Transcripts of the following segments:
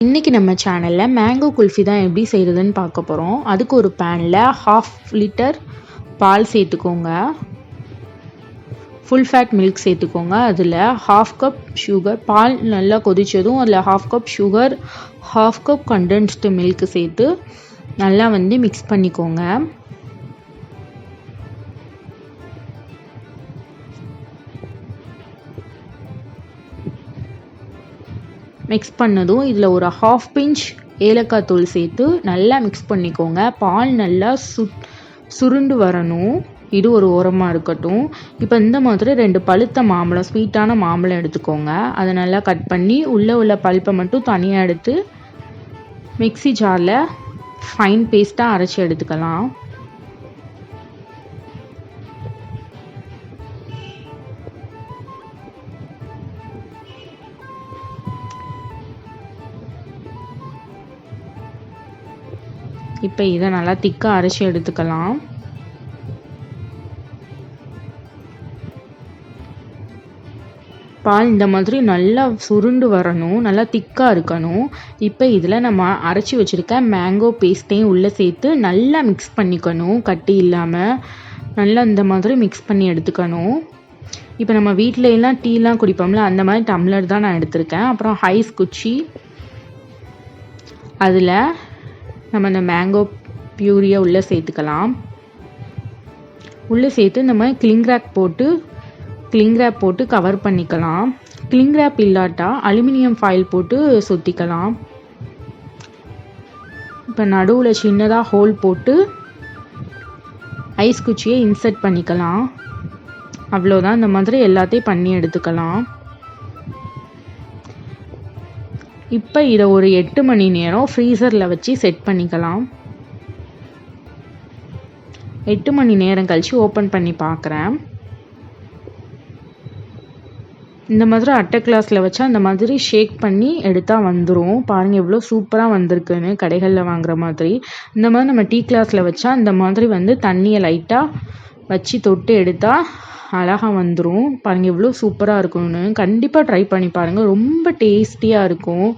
இன்றைக்கி நம்ம சேனலில் மேங்கோ குல்ஃபி தான் எப்படி செய்கிறதுன்னு பார்க்க போகிறோம் அதுக்கு ஒரு பேனில் ஹாஃப் லிட்டர் பால் சேர்த்துக்கோங்க. ஃபுல் ஃபேட் மில்க் சேர்த்துக்கோங்க. அதில் ஹாஃப் கப் சுகர் பால் நல்லா கொதித்ததும் அதில் half cup sugar half cup condensed milk சேர்த்து நல்லா வந்து மிக்ஸ் பண்ணிக்கோங்க. மிக்ஸ் பண்ணதும் இதில் ஒரு ஹாஃப் பிஞ்ச் ஏலக்காய் தூள் சேர்த்து நல்லா மிக்ஸ் பண்ணிக்கோங்க. பால் நல்லா சு சுருண்டு வரணும். இது ஒரு ஓரமாக இருக்கட்டும். இப்போ இந்த மாதிரி ரெண்டு பழுத்த மாம்பழம் ஸ்வீட்டான மாம்பழம் எடுத்துக்கோங்க. அதை நல்லா கட் பண்ணி உள்ளே உள்ள பல்ப்பை மட்டும் தனியாக எடுத்து மிக்சி ஜாரில் ஃபைன் பேஸ்ட்டாக அரைச்சி எடுத்துக்கலாம். இப்போ இதை நல்லா திக்காக அரைச்சி எடுத்துக்கலாம். பால் இந்த மாதிரி நல்லா சுருண்டு வரணும் நல்லா திக்காக இருக்கணும். இப்போ இதில் நம்ம அரைச்சி வச்சுருக்க மேங்கோ பேஸ்ட்டையும் உள்ளே சேர்த்து நல்லா மிக்ஸ் பண்ணிக்கணும் கட்டி இல்லாமல் நல்லா இந்த மாதிரி மிக்ஸ் பண்ணி எடுத்துக்கணும். இப்போ நம்ம வீட்டிலலாம் டீலாம் குடிப்போம்ல அந்த மாதிரி டம்ளர் தான் நான் எடுத்திருக்கேன். அப்புறம் ஹைஸ் குச்சி. அதில் நம்ம இந்த மேங்கோ பியூரியை உள்ளே சேர்த்துக்கலாம். உள்ளே சேர்த்து நம்ம கிளிங்ராக் போட்டு கிளிங்ராப் போட்டு கவர் பண்ணிக்கலாம். கிளிங்ராப் இல்லாட்டா அலுமினியம் ஃபாயில் போட்டு சுற்றிக்கலாம் இப்போ நடுவில் சின்னதாக ஹோல் போட்டு ஐஸ் குச்சியை இன்சர்ட் பண்ணிக்கலாம். அவ்வளோதான் இந்த மாதிரி எல்லாத்தையும் பண்ணி எடுத்துக்கலாம். இப்போ இதை ஒரு எட்டு மணி நேரம் ஃப்ரீசரில் வச்சு செட் பண்ணிக்கலாம். எட்டு மணி நேரம் கழித்து ஓப்பன் பண்ணி பார்க்குறேன் இந்த மாதிரி அட்டை கிளாஸில் வச்சா இந்த மாதிரி ஷேக் பண்ணி எடுத்தால் வந்துடும் பாருங்கள் எவ்வளோ சூப்பராக வந்திருக்குன்னு கடைகளில் வாங்குற மாதிரி. இந்த மாதிரி நம்ம டீ கிளாஸில் வச்சா இந்த மாதிரி வந்து தண்ணியை லைட்டாக வச்சு தொட்டு எடுத்தால் அழகாக வந்துடும் பாருங்கள் எவ்வளோ சூப்பராக இருக்கும்னு. கண்டிப்பாக ட்ரை பண்ணி பாருங்கள் ரொம்ப டேஸ்டியாக இருக்கும்.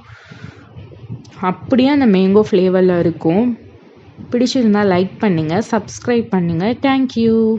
அப்படியே அந்த மேங்கோ ஃப்ளேவரில் இருக்கும். பிடிச்சிருந்தால் லைக் பண்ணுங்கள் சப்ஸ்கிரைப் பண்ணுங்கள் தேங்க்யூ